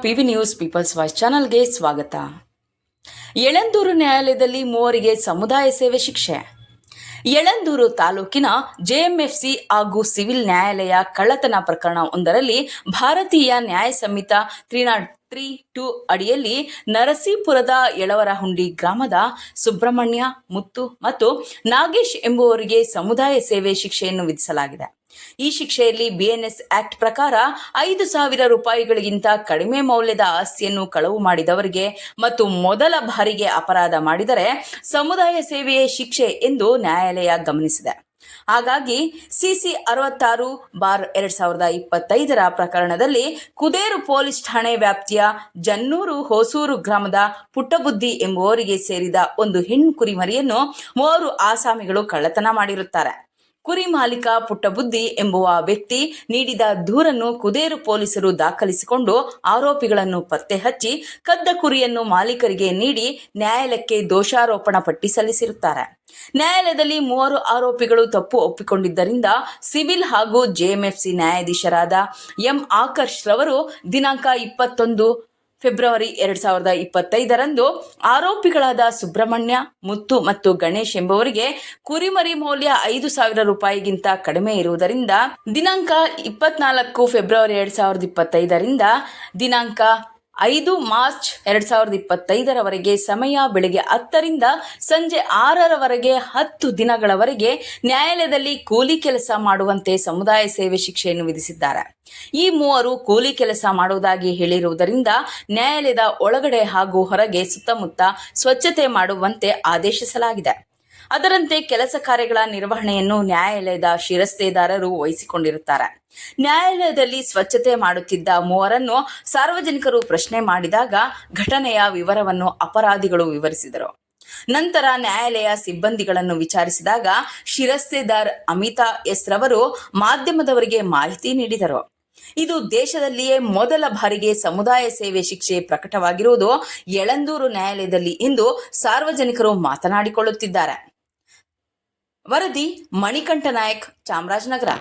PV news people's voice ಚಾನಲ್ಗೆ ಸ್ವಾಗತ. ಯಳಂದೂರು ನ್ಯಾಯಾಲಯದಲ್ಲಿ ಮೂವರಿಗೆ ಸಮುದಾಯ ಸೇವೆ ಶಿಕ್ಷೆ. ಯಳಂದೂರು ತಾಲೂಕಿನ ಜೆಎಂಎಫ್ಸಿ ಹಾಗೂ ಸಿವಿಲ್ ನ್ಯಾಯಾಲಯ ಕಳ್ಳತನ ಪ್ರಕರಣ ಒಂದರಲ್ಲಿ Bharatiya Nyaya Sanhita three not three two ಅಡಿಯಲ್ಲಿ ನರಸೀಪುರದ ಯಳವರಹುಂಡಿ ಗ್ರಾಮದ ಸುಬ್ರಹ್ಮಣ್ಯ, ಮುತ್ತು ಮತ್ತು ನಾಗೇಶ್ ಎಂಬುವರಿಗೆ ಸಮುದಾಯ ಸೇವೆ ಶಿಕ್ಷೆಯನ್ನು ವಿಧಿಸಲಾಗಿದೆ. ಈ ಶಿಕ್ಷೆಯಲ್ಲಿ ಬಿಎನ್ಎಸ್ ಆಕ್ಟ್ ಪ್ರಕಾರ ಐದು ಸಾವಿರ ರೂಪಾಯಿಗಳಿಗಿಂತ ಕಡಿಮೆ ಮೌಲ್ಯದ ಆಸ್ತಿಯನ್ನು ಕಳವು ಮಾಡಿದವರಿಗೆ ಮತ್ತು ಮೊದಲ ಬಾರಿಗೆ ಅಪರಾಧ ಮಾಡಿದರೆ ಸಮುದಾಯ ಸೇವೆಯೇ ಶಿಕ್ಷೆ ಎಂದು ನ್ಯಾಯಾಲಯ ಗಮನಿಸಿದೆ. ಹಾಗಾಗಿ ಸಿಸಿ ಅರವತ್ತಾರು ಬಾರ್ ಎರಡ್ ಸಾವಿರದ ಇಪ್ಪತ್ತೈದರ ಪ್ರಕರಣದಲ್ಲಿ ಕುದೇರು ಪೊಲೀಸ್ ಠಾಣೆ ವ್ಯಾಪ್ತಿಯ ಜನ್ನೂರು ಹೊಸೂರು ಗ್ರಾಮದ ಪುಟ್ಟಬುದ್ಧಿ ಎಂಬುವರಿಗೆ ಸೇರಿದ ಒಂದು ಹೆಣ್ಣು ಕುರಿಮರಿಯನ್ನು ಮೂವರು ಆಸಾಮಿಗಳು ಕಳ್ಳತನ ಮಾಡಿರುತ್ತಾರೆ. ಕುರಿ ಮಾಲೀಕ ಪುಟ್ಟಬುದ್ಧಿ ಎಂಬುವ ವ್ಯಕ್ತಿ ನೀಡಿದ ದೂರನ್ನು ಕುದೇರು ಪೊಲೀಸರು ದಾಖಲಿಸಿಕೊಂಡು ಆರೋಪಿಗಳನ್ನು ಪತ್ತೆ ಹಚ್ಚಿ ಕದ್ದ ಕುರಿಯನ್ನು ಮಾಲೀಕರಿಗೆ ನೀಡಿ ನ್ಯಾಯಾಲಯಕ್ಕೆ ದೋಷಾರೋಪಣ ಪಟ್ಟಿ ಸಲ್ಲಿಸಿರುತ್ತಾರೆ. ನ್ಯಾಯಾಲಯದಲ್ಲಿ ಮೂವರು ಆರೋಪಿಗಳು ತಪ್ಪು ಒಪ್ಪಿಕೊಂಡಿದ್ದರಿಂದ ಸಿವಿಲ್ ಹಾಗೂ ಜೆಎಂಎಫ್ಸಿ ನ್ಯಾಯಾಧೀಶರಾದ ಎಂ ಆಕರ್ಷ್ ರವರು ದಿನಾಂಕ ಇಪ್ಪತ್ತೊಂದು ಫೆಬ್ರವರಿ ಎರಡ್ ಸಾವಿರದ ಇಪ್ಪತ್ತೈದರಂದು ಆರೋಪಿಗಳಾದ ಸುಬ್ರಹ್ಮಣ್ಯ, ಮುತ್ತು ಮತ್ತು ಗಣೇಶ್ ಎಂಬುವರಿಗೆ ಕುರಿಮರಿ ಮೌಲ್ಯ ಐದು ಸಾವಿರ ರೂಪಾಯಿಗಿಂತ ಕಡಿಮೆ ಇರುವುದರಿಂದ ದಿನಾಂಕ ಇಪ್ಪತ್ನಾಲ್ಕು ಫೆಬ್ರವರಿ ಎರಡ್ ಸಾವಿರದ ಇಪ್ಪತ್ತೈದರಿಂದ ದಿನಾಂಕ ಐದು ಮಾರ್ಚ್ ಎರಡ್ ಸಾವಿರದ ಇಪ್ಪತ್ತೈದರವರೆಗೆ ಸಮಯ ಬೆಳಗ್ಗೆ ಹತ್ತರಿಂದ ಸಂಜೆ ಆರರವರೆಗೆ ಹತ್ತು ದಿನಗಳವರೆಗೆ ನ್ಯಾಯಾಲಯದಲ್ಲಿ ಕೂಲಿ ಕೆಲಸ ಮಾಡುವಂತೆ ಸಮುದಾಯ ಸೇವೆ ಶಿಕ್ಷೆಯನ್ನು ವಿಧಿಸಿದ್ದಾರೆ. ಈ ಮೂವರು ಕೂಲಿ ಕೆಲಸ ಮಾಡುವುದಾಗಿ ಹೇಳಿರುವುದರಿಂದ ನ್ಯಾಯಾಲಯದ ಒಳಗಡೆ ಹಾಗೂ ಹೊರಗೆ ಸುತ್ತಮುತ್ತ ಸ್ವಚ್ಛತೆ ಮಾಡುವಂತೆ ಆದೇಶಿಸಲಾಗಿದೆ. ಅದರಂತೆ ಕೆಲಸ ಕಾರ್ಯಗಳ ನಿರ್ವಹಣೆಯನ್ನು ನ್ಯಾಯಾಲಯದ ಶಿರಸ್ತೇದಾರರು ವಹಿಸಿಕೊಂಡಿರುತ್ತಾರೆ. ನ್ಯಾಯಾಲಯದಲ್ಲಿ ಸ್ವಚ್ಛತೆ ಮಾಡುತ್ತಿದ್ದ ಮೂವರನ್ನು ಸಾರ್ವಜನಿಕರು ಪ್ರಶ್ನೆ ಮಾಡಿದಾಗ ಘಟನೆಯ ವಿವರವನ್ನು ಅಪರಾಧಿಗಳು ವಿವರಿಸಿದರು. ನಂತರ ನ್ಯಾಯಾಲಯ ಸಿಬ್ಬಂದಿಗಳನ್ನು ವಿಚಾರಿಸಿದಾಗ ಶಿರಸ್ತೇದಾರ್ ಅಮಿತಾ ಎಸ್ ರವರು ಮಾಧ್ಯಮದವರಿಗೆ ಮಾಹಿತಿ ನೀಡಿದರು. ಇದು ದೇಶದಲ್ಲಿಯೇ ಮೊದಲ ಬಾರಿಗೆ ಸಮುದಾಯ ಸೇವೆ ಶಿಕ್ಷೆ ಪ್ರಕಟವಾಗಿರುವುದು ಯಳಂದೂರು ನ್ಯಾಯಾಲಯದಲ್ಲಿ ಇಂದು ಸಾರ್ವಜನಿಕರು ಮಾತನಾಡಿಕೊಳ್ಳುತ್ತಿದ್ದಾರೆ. ವರದಿ ಮಣಿಕಂಠ ನಾಯಕ್ ಚಾಮರಾಜನಗರ